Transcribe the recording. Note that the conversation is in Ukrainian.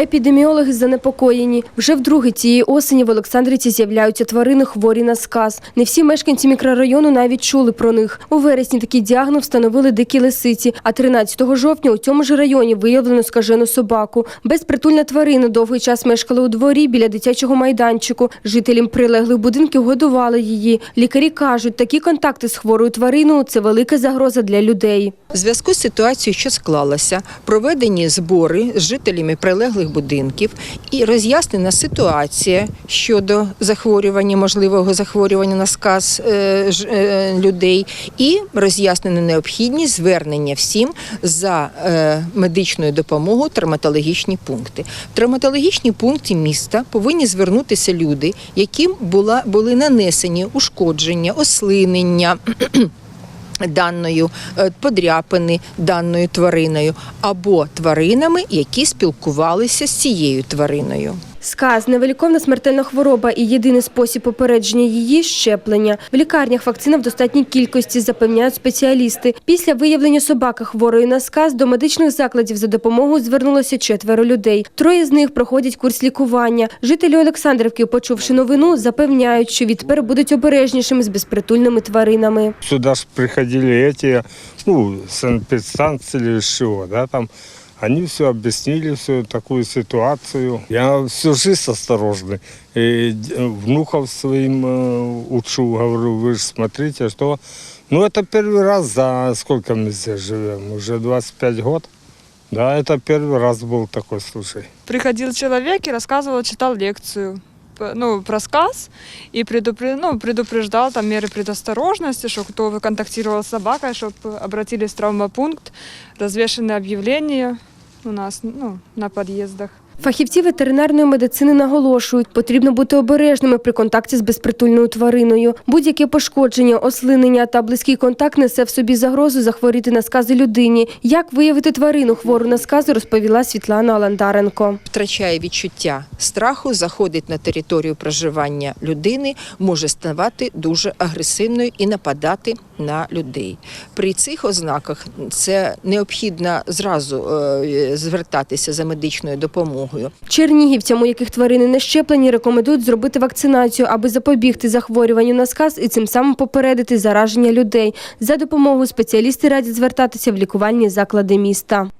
Епідеміологи занепокоєні. Вже вдруге цієї осені в Олександрівці з'являються тварини хворі на сказ. Не всі мешканці мікрорайону навіть чули про них. У вересні такий діагноз встановили дикі лисиці, а 13 жовтня у цьому ж районі виявлено скажену собаку. Безпритульна тварина довгий час мешкала у дворі біля дитячого майданчику. Жителям прилеглих будинків годували її. Лікарі кажуть, такі контакти з хворою твариною – це велика загроза для людей. В зв'язку з ситуацією, що склалася, проведені збори з жителями прилеглих будинків і роз'яснена ситуація щодо захворювання, можливого захворювання на сказ е, ж- е, людей, і роз'яснена необхідність звернення всім за е, медичною допомогою травматологічні пункти. В травматологічні пункти міста повинні звернутися люди, яким була, були нанесені ушкодження, ослинення даною е, подряпини даною твариною або тваринами, які спілкувалися з цією твариною. Сказ – невиліковна смертельна хвороба і єдиний спосіб попередження її – щеплення. В лікарнях вакцина в достатній кількості, запевняють спеціалісти. Після виявлення собаки хворої на сказ до медичних закладів за допомогою звернулося четверо людей. Троє з них проходять курс лікування. Жителі Олександрівки, почувши новину, запевняють, що відтепер будуть обережнішими з безпритульними тваринами. Сюда же приходили эти, ну, санэпидстанции или из да, там. Они все объяснили, всю такую ситуацию. Я всю жизнь осторожный. И внуков своим э, учу, говорю, вы же смотрите, что... Ну, это первый раз за сколько мы здесь живем? Уже 25 год. Да, это первый раз был такой случай. приходил человек и рассказывал, читал лекцию ну, про сказ и предупре- ну, предупреждал там меры предосторожности, что кто контактировал с собакой, чтобы обратились в травмопункт, развешены объявления у нас ну, на подъездах. Фахівці ветеринарної медицини наголошують, потрібно бути обережними при контакті з безпритульною твариною. Будь-яке пошкодження, ослинення та близький контакт несе в собі загрозу захворіти на скази людині. Як виявити тварину хвору на скази, розповіла Світлана Аландаренко. Втрачає відчуття страху, заходить на територію проживання людини, може ставати дуже агресивною і нападати на людей. При цих ознаках це необхідно зразу е, звертатися за медичною допомогою. Чернігівцям, у яких тварини не щеплені, рекомендують зробити вакцинацію, аби запобігти захворюванню на сказ і цим самим попередити зараження людей. За допомогою спеціалісти радять звертатися в лікувальні заклади міста.